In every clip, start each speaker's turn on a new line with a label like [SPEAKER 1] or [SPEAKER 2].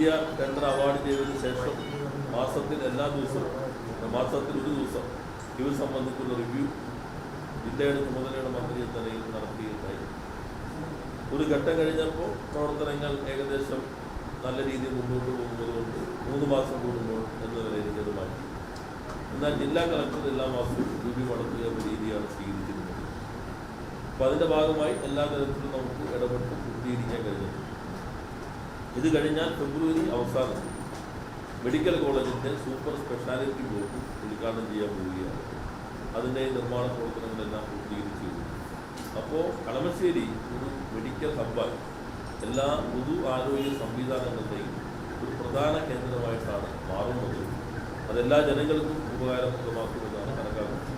[SPEAKER 1] ദേശീയ tender award ചെയ്തതിനു ശേഷം മാസത്തിൽ എല്ലാ ദിവസവും മാസത്തിൽ ഒരു ദിവസം ഇത് സംബന്ധിച്ചുള്ള റിവ്യൂ ജില്ലയുടെ ചുമതലയുടെ മന്ത്രിയെ നിലയിൽ നടത്തിയിട്ടുണ്ടായി. ഒരു ഘട്ടം കഴിഞ്ഞപ്പോൾ പ്രവർത്തനങ്ങൾ ഏകദേശം നല്ല രീതിയിൽ മുന്നോട്ട് പോകുന്നതുകൊണ്ട് മൂന്ന് മാസം കൂടുമ്പോൾ എന്ന നിലയിൽ അത് മാറ്റി. എന്നാൽ ജില്ലാ കളക്ടർ എല്ലാ മാസവും റിവ്യൂ നടത്തുക എന്ന രീതിയാണ് സ്വീകരിച്ചിരുന്നത്. അപ്പോൾ അതിന്റെ ഭാഗമായി എല്ലാ തരത്തിലും നമുക്ക് ഇടപെട്ട് പൂർത്തീകരിക്കാൻ കഴിഞ്ഞിട്ടുണ്ട്. ഇത് കഴിഞ്ഞാൽ ഫെബ്രുവരി അവസാനം. മെഡിക്കൽ കോളേജിന്റെ സൂപ്പർ സ്പെഷ്യാലിറ്റി ബ്ലോക്ക് ഉദ്ഘാടനം ചെയ്യാൻ പോവുകയാണ്. അതിന്റെ നിർമ്മാണ പ്രവർത്തനങ്ങളെല്ലാം പൂർത്തീകരിച്ചു അപ്പോൾ കളമശ്ശേരി ഒരു മെഡിക്കൽ ഹബ്ബായി. എല്ലാ പൊതു ആരോഗ്യ സംവിധാനങ്ങളുടെയും ഒരു പ്രധാന കേന്ദ്രമായിട്ടാണ് മാറുന്നത്. അതെല്ലാ ജനങ്ങൾക്കും ഉപകാരപ്രദമാക്കുമെന്നാണ് കണക്കാക്കുന്നത്.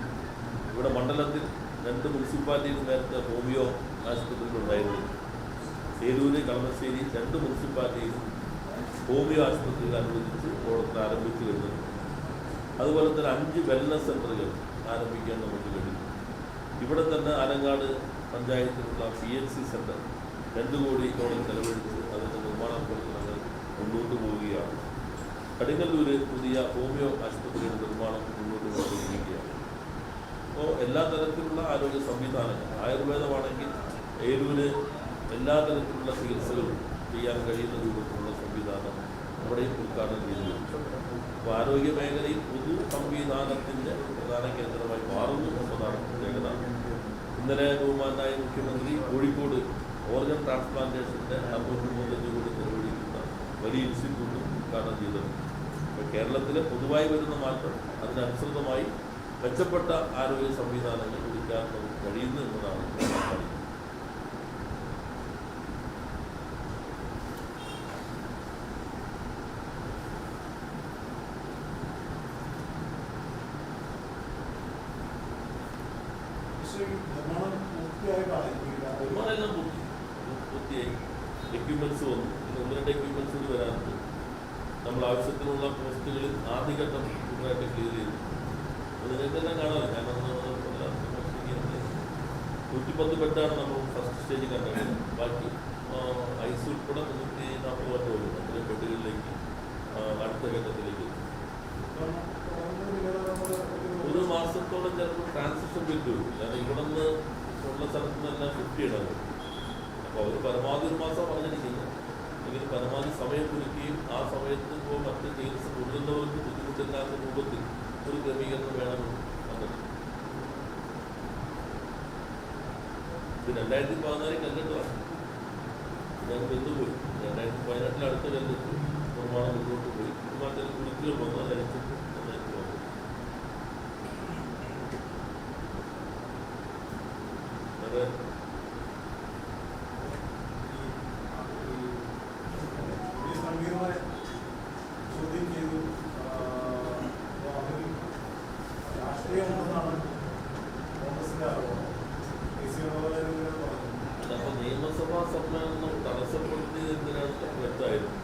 [SPEAKER 1] ഇവിടെ മണ്ഡലത്തിൽ രണ്ട് മുനിസിപ്പാലിറ്റിയിൽ നേരത്തെ ഹോമിയോ ആശുപത്രികളുണ്ടായിരുന്നു. ഏരൂര് കളമശ്ശേരി രണ്ട് മുനിസിപ്പാലിറ്റിയിലും ഹോമിയോ ആശുപത്രികൾ അനുവദിച്ച് പ്രവർത്തനം ആരംഭിച്ചു കഴിഞ്ഞു അതുപോലെ തന്നെ അഞ്ച് വെൽനസ് സെന്ററുകൾ ആരംഭിക്കാൻ നമുക്ക് കഴിയും. ഇവിടെ തന്നെ ആലങ്ങാട് പഞ്ചായത്തിലുള്ള പി എച്ച് സി സെന്റർ രണ്ട് കോടിയോളം ചെലവഴിച്ച് അതിന്റെ നിർമ്മാണ പ്രവർത്തനങ്ങൾ മുന്നോട്ട് പോവുകയാണ്. കടിങ്ങല്ലൂര് പുതിയ ഹോമിയോ ആശുപത്രിയുടെ നിർമ്മാണം മുന്നോട്ട് കൊണ്ടുപോയിരിക്കുകയാണ് അപ്പോൾ എല്ലാ തരത്തിലുള്ള ആരോഗ്യ സംവിധാനങ്ങൾ ആയുർവേദമാണെങ്കിൽ ഏരൂര് എല്ലാ തരത്തിലുള്ള ചികിത്സകളും ചെയ്യാൻ കഴിയുന്ന രൂപത്തിലുള്ള സംവിധാനം അവിടെയും ഉദ്ഘാടനം ചെയ്തു അപ്പോൾ ആരോഗ്യ മേഖലയിൽ പൊതു സംവിധാനത്തിന്റെ പ്രധാന കേന്ദ്രമായി മാറുന്നു എന്നതാണ് പ്രത്യേകത. ഇന്നലെ ബഹുമാനായ മുഖ്യമന്ത്രി കോഴിക്കോട് ഓർഗൻ ട്രാൻസ്പ്ലാന്റേഷന്റെ അറുപത്തി കോടി ചെലവഴിക്കുന്ന വലിയ ഇൻസ്റ്റിറ്റ്യൂട്ടും ഉദ്ഘാടനം ചെയ്തത്. അപ്പോൾ കേരളത്തിലെ പൊതുവായി വരുന്ന മാറ്റം അതിനനുസൃതമായി മെച്ചപ്പെട്ട ആരോഗ്യ സംവിധാനങ്ങൾ ഒരുക്കാൻ നമുക്ക് കഴിയുന്നു എന്നതാണ് ഞാൻ പറയുന്നത്
[SPEAKER 2] പക്ഷേ ഈ നിർമ്മാണം പൂർത്തിയായിട്ടാണ് എനിക്ക്
[SPEAKER 1] നിർമ്മാണമെല്ലാം പൂർത്തി പൂർത്തിയായി എക്യുപ്മെന്റ്സ് വന്നു ഒന്ന് രണ്ട് എക്യുപ്മെന്റ്സ് കൂടി വരാനുണ്ട് നമ്മൾ ആവശ്യത്തിനുള്ള പോസ്റ്റുകളിൽ ആദ്യഘട്ടം പൂർണമായിട്ട് ക്ലിയർ ചെയ്തു അത് നിങ്ങൾക്കെല്ലാം കാണാമല്ലോ ഞാനന്ന് നൂറ്റിപ്പത്ത് ബെഡാണ് നമ്മൾ ഫസ്റ്റ് സ്റ്റേജ് കണ്ടത് ബാക്കി ഐസ് ഉൾപ്പെടെ മുന്നൂറ്റി നാൽപ്പത് ബെഡ് വരും അത്രയും ബെഡുകളിലേക്ക് അടുത്ത ഘട്ടത്തിലേക്ക് എത്തും. മാസത്തോളം ചിലപ്പോൾ ട്രാൻസിഷൻ പറ്റൂ കാരണം ഇവിടെ നിന്ന് ഉള്ള സ്ഥലത്ത് നിന്നെല്ലാം ഫിഫ്റ്റി ഇടാവും അപ്പോൾ അവർ പരമാവധി ഒരു മാസം പറഞ്ഞിരിക്കുന്നത് എങ്കിലും പരമാവധി സമയം കുറിക്കുകയും ആ സമയത്ത് ഇപ്പോൾ മറ്റ് ചികിത്സ കൊടുക്കുന്നവർക്ക് ബുദ്ധിമുട്ടില്ലാത്ത രൂപത്തിൽ ഒരു ക്രമീകരണം വേണമെന്ന് പറഞ്ഞു ഇത് രണ്ടായിരത്തി പതിനാല് കല്ലിട്ടതാണ് ഞാൻ ബന്ധുപോയി. രണ്ടായിരത്തി പതിനെട്ടിൽ അടുത്ത കല്ലെത്തി നിർമ്മാണം മുന്നോട്ട് പോയി. മറ്റേ കുരുക്കുകൾ വന്നാൽ അതനുസരിച്ച് നന്നായിട്ട് വന്നു
[SPEAKER 2] ഈ സംഗീതമായി ചോദ്യം ചെയ്തു അതിൽ രാഷ്ട്രീയമുണ്ടെന്നാണ് കോൺഗ്രസിന്റെ ആരോപണം കെ സി വേണുഗോപാൽ പറഞ്ഞു
[SPEAKER 1] അപ്പോൾ നിയമസഭാ സമ്മേളനം തടസ്സപ്പെടുത്തിയത് എന്തിനാണ് വ്യക്തമായിരുന്നു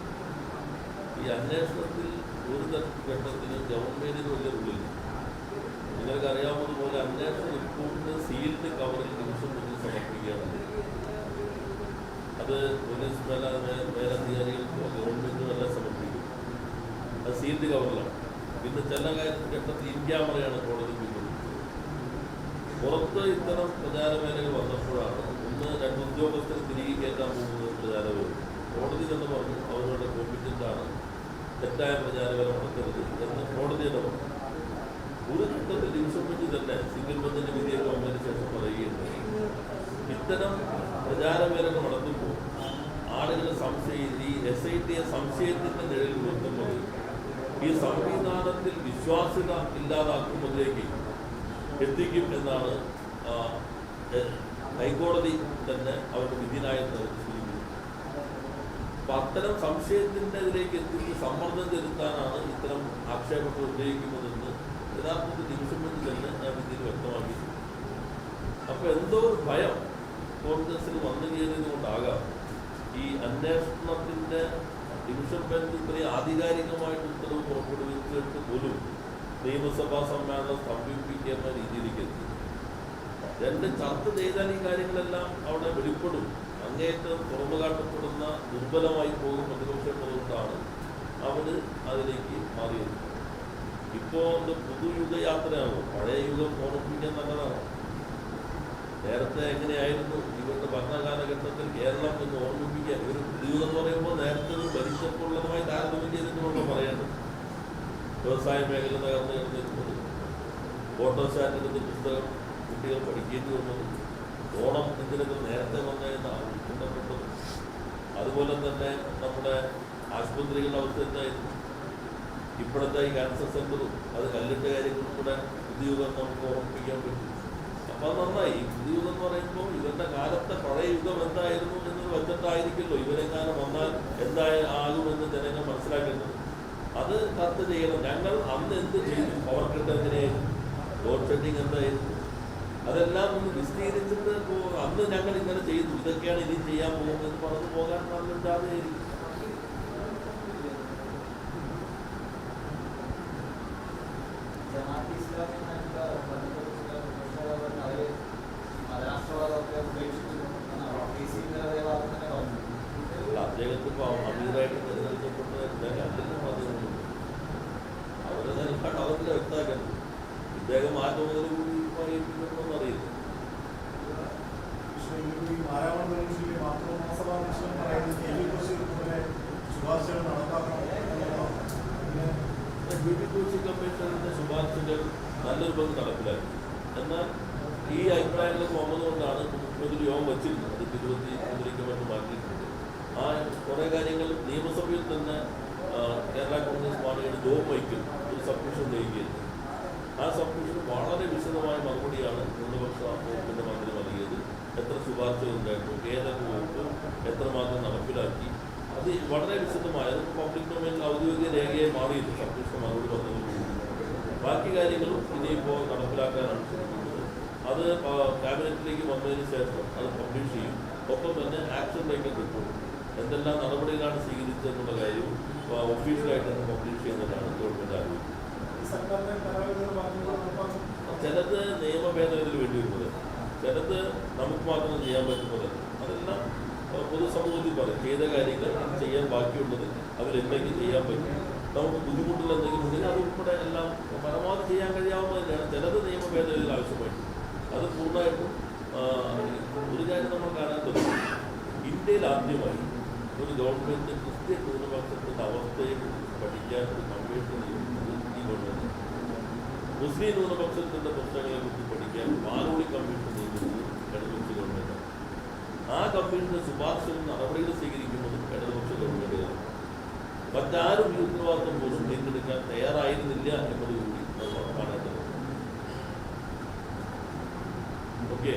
[SPEAKER 1] ഈ അന്വേഷണത്തിൽ ഒരു ഘട്ടത്തിലും ഗവൺമെന്റിന് വലിയ റോളില്ല നിങ്ങൾക്ക് അറിയാവുന്നതുപോലെ അന്വേഷണ റിപ്പോർട്ട് സീൽഡ് കവറിൽ ദിവസം മുതൽ സമർപ്പിക്കുകയാണ് അത് പോലീസ് മേലധികാരികൾക്കോ ഗവൺമെന്റിനോ എല്ലാം സമർപ്പിക്കും. അത് സീൽഡ് കവറിലാണ് പിന്നെ ചില ഘട്ടത്തിൽ ഇൻ ക്യാമറയാണ് കോടതി പിന്തുണച്ചത് പുറത്ത് ഇത്തരം പ്രചാരവേലകൾ വന്നപ്പോഴാണ് ഒന്ന് രണ്ട് ഉദ്യോഗസ്ഥരെ തിരികെ കയറ്റാൻ പോകുന്നത് പ്രചാരവേല കോടതി എന്ന് പറഞ്ഞു അവരുടെ കോമ്പിറ്റന്റാണ് തെറ്റായ പ്രചാരവേല നടത്തരുത് എന്ന് കോടതിയുടെ പറഞ്ഞു. ഒരു ഘട്ടത്തിൽ തന്നെ സിംഗിൾ ബെഞ്ചിന്റെ വിധിയൊക്കെ വന്നതിന് ശേഷം ഇത്തരം പ്രചാരവേലകൾ നടത്തുമ്പോൾ ആളുകൾ സംശയം ഈ എസ് ഐ ടിയെ സംശയത്തിന്റെ നിഴലിൽ ഈ സംവിധാനത്തിൽ വിശ്വാസ്യത ഇല്ലാതാക്കുന്നതിലേക്ക് എത്തിക്കും എന്നാണ് ഹൈക്കോടതി തന്നെ അവരുടെ വിധിനായം സൂചിപ്പിക്കുന്നത് അത്തരം സംശയത്തിന്റെ ഇതിലേക്ക് എത്തിച്ച് സമ്മർദ്ദം ചെലുത്താനാണ് ഇത്തരം ആക്ഷേപങ്ങൾ ഉന്നയിക്കുന്നതെന്ന് യഥാർത്ഥത്തിൽ ബെഞ്ച് തന്നെ ആ വിധിയിൽ വ്യക്തമാക്കി. അപ്പൊ എന്തോ ഒരു ഭയം കോൺഗ്രസിന് വന്നു കയറിയത് കൊണ്ടാകാം ഈ അന്വേഷണത്തിന്റെ ഡിവിഷൻ ബെഞ്ച് ഇത്രയും ആധികാരികമായിട്ട് ഉത്തരവ് പുറപ്പെടുവിച്ചിട്ട് പോലും നിയമസഭാ സമ്മേളനം സ്തംഭിപ്പിക്കുന്ന രീതിയിലേക്ക് എത്തി രണ്ട് ചർച്ച ചെയ്താൽ ഈ കാര്യങ്ങളെല്ലാം അവിടെ വെളിപ്പെടും. അങ്ങേറ്റം തുറന്നു കാട്ടപ്പെടുന്ന ദുർബലമായി പോകും പ്രതിപക്ഷം എന്നതുകൊണ്ടാണ് അവർ അതിലേക്ക് മാറിയത്. ഇപ്പോ ഇത് പുതുയുഗയാത്രയാണോ? പഴയ യുഗം ഓർമ്മിപ്പിക്കാൻ നല്ലതാണ്? നേരത്തെ എങ്ങനെയായിരുന്നു ഇവരുടെ ഭരണകാലഘട്ടത്തിൽ കേരളം എന്ന് ഓർമ്മിപ്പിക്കാൻ? ഒരു പുതുയുഗം എന്ന് പറയുമ്പോൾ നേരത്തെ ഒരു ഭരിച്ചപ്പോഴുള്ളതുമായി താരതമ്യം ചെയ്തിട്ട് പറയേണ്ടത്? വ്യവസായ മേഖല തകർന്നു കിടന്നിരുന്നത് ഫോട്ടോസ്റ്റാറ്റ് എടുത്ത് പുസ്തകം കുട്ടികൾ പഠിക്കേണ്ടി വന്നത്. ഓണം ഇതിനൊക്കെ നേരത്തെ വന്നതെന്ന് ആവശ്യപ്പെട്ടത് അതുപോലെ തന്നെ നമ്മുടെ ആശുപത്രികളുടെ അവസ്ഥ എന്തായിരുന്നു? ഇപ്പോഴത്തെ ഈ ക്യാൻസർ സെന്ററും അത് കല്ലിന്റെ കാര്യങ്ങളും കൂടെ പുതിയുഗം നമുക്ക് ഓർമ്മിപ്പിക്കാൻ പറ്റും. അപ്പൊ അത് നന്നായി. പുതിയുഗം എന്ന് പറയുമ്പോൾ ഇവരുടെ കാലത്തെ പഴയ യുഗം എന്തായിരുന്നു എന്നൊരു വെച്ചിട്ടായിരിക്കുമല്ലോ ഇവരെങ്ങാനും വന്നാൽ എന്തായാലും ജനങ്ങൾ മനസ്സിലാക്കേണ്ടത്. അത് ചർച്ച ചെയ്യണം. ഞങ്ങൾ അന്ന് എന്ത് ചെയ്തു? പവർ കട്ട് എങ്ങനെയായിരുന്നു? ലോഡ് ഷെഡിങ് എന്തായിരുന്നു? അതെല്ലാം ഒന്ന് വിശദീകരിച്ചിട്ട് അന്ന് ഞങ്ങൾ ഇങ്ങനെ ചെയ്തു. ഇതൊക്കെയാണ് ഇനി ചെയ്യാൻ പോകുന്നത് പറഞ്ഞു പോകാൻ പറഞ്ഞിട്ടാതെ ജാഥയായിരിക്കും ഇപ്പൊ അമീറായിട്ട് തിരഞ്ഞെടുക്കപ്പെട്ട ഇദ്ദേഹം അല്ലെന്നും പറഞ്ഞിട്ടുണ്ട് അവരെ നിലപാട് അവരുടെ വ്യക്തമാക്കുന്നത് ഇദ്ദേഹം ആ ചുമതല കൂടി പറയിപ്പിക്കണമെന്ന് അറിയില്ല ബ്യൂട്ടി കോച്ച് കമ്മീഷന്റെ ശുപാർശകൾ നല്ലൊരു പങ്ക് നടപ്പിലാക്കി. എന്നാൽ ഈ അഭിപ്രായങ്ങളൊക്കെ വന്നതുകൊണ്ടാണ് മുഖ്യമന്ത്രി യോഗം വച്ചിരുന്നത്. അത് വേണ്ടി മാറ്റിയിട്ടുണ്ട്. ആ കുറേ കാര്യങ്ങൾ തന്നെ കേരള കോൺഗ്രസ് പാർട്ടിയുടെ ജോ മൈക്കിൾ ഒരു സബ്മിഷൻ നൽകിയത് ആ സബ്മിഷൻ വളരെ വിശദമായ മറുപടിയാണ് ന്യൂനപക്ഷ വകുപ്പിന്റെ മന്ത്രി നൽകിയത്. എത്ര ശുപാർശകൾ ഉണ്ടായിരുന്നു ഏതൊക്കെ വകുപ്പ് എത്രമാത്രം നടപ്പിലാക്കി അത് വളരെ വിശദമായ പബ്ലിക് ഡൊമൈനിൽ ഔദ്യോഗിക രേഖയെ മാറിയിരുന്നു സബ്മിഷൻ മറുപടി വന്നതോടുകൂടി ബാക്കി കാര്യങ്ങളും ഇനിയിപ്പോൾ നടപ്പിലാക്കാനാണ് ശ്രമിക്കുന്നത്. അത് ക്യാബിനറ്റിലേക്ക് വന്നതിന് ശേഷം അത് പബ്ലിഷ് ചെയ്യും. ഒപ്പം തന്നെ ആക്ഷൻ ടേക്കൻ റിപ്പോർട്ട് എന്തെല്ലാം നടപടികളാണ് സ്വീകരിച്ചതെന്നുള്ള കാര്യവും ഒഫീഷ്യലായിട്ട് തന്നെ പബ്ലിഷ് ചെയ്യുന്നതാണ് ഗവൺമെന്റ് ആലോചിക്കുന്നത് ചിലത് നിയമ ഭേദഗതിയിൽ വേണ്ടി വരുന്നത്. ചിലത് നമുക്ക് മാത്രം ചെയ്യാൻ പറ്റുന്നത് അതെല്ലാം പൊതുസമൂഹത്തിൽ പറയും ചെയ്ത കാര്യങ്ങൾ ചെയ്യാൻ ബാക്കിയുള്ളത് അവരെന്തെങ്കിലും ചെയ്യാൻ പറ്റും. നമുക്ക് ബുദ്ധിമുട്ടുള്ള എന്തെങ്കിലും ഉണ്ടെങ്കിൽ അത് ഉൾപ്പെടെ എല്ലാം പരമാവധി ചെയ്യാൻ കഴിയാവുന്ന തന്നെയാണ് ചിലത് നിയമ ഭേദഗതികൾ ആവശ്യമായിട്ട്. അത് പൂർണമായിട്ടും ഒരു കാര്യം നമ്മൾ കാണാൻ പറ്റും. ഇന്ത്യയിൽ ആദ്യമായി ഒരു ഗവൺമെന്റ് ക്രിസ്ത്യൻ ന്യൂനപക്ഷത്തിന്റെ അവസ്ഥയെ പഠിക്കാൻ ഒരു കമ്മീഷൻ നിയമിച്ചത് ഈ ഗവൺമെന്റ് മുസ്ലിം ന്യൂനപക്ഷത്തിന്റെ പ്രശ്നങ്ങളെ കുറിച്ച് പഠിക്കാൻ പാലോളി കമ്മീഷൻ നിയമിച്ചത് ഇടതുപക്ഷ ഗവൺമെന്റ് ആ കമ്മീഷന്റെ ശുപാർശകളും നടപടികൾ സ്വീകരിക്കുമെന്നും ഇടതുപക്ഷ ഗവൺമെന്റുകളാണ് മറ്റാരും ഈ ഉത്തരവാദിത്വം പോലും ഏറ്റെടുക്കാൻ തയ്യാറായിരുന്നില്ല എന്നത് കൂടി കാണേണ്ടതുണ്ട് ഓക്കെ.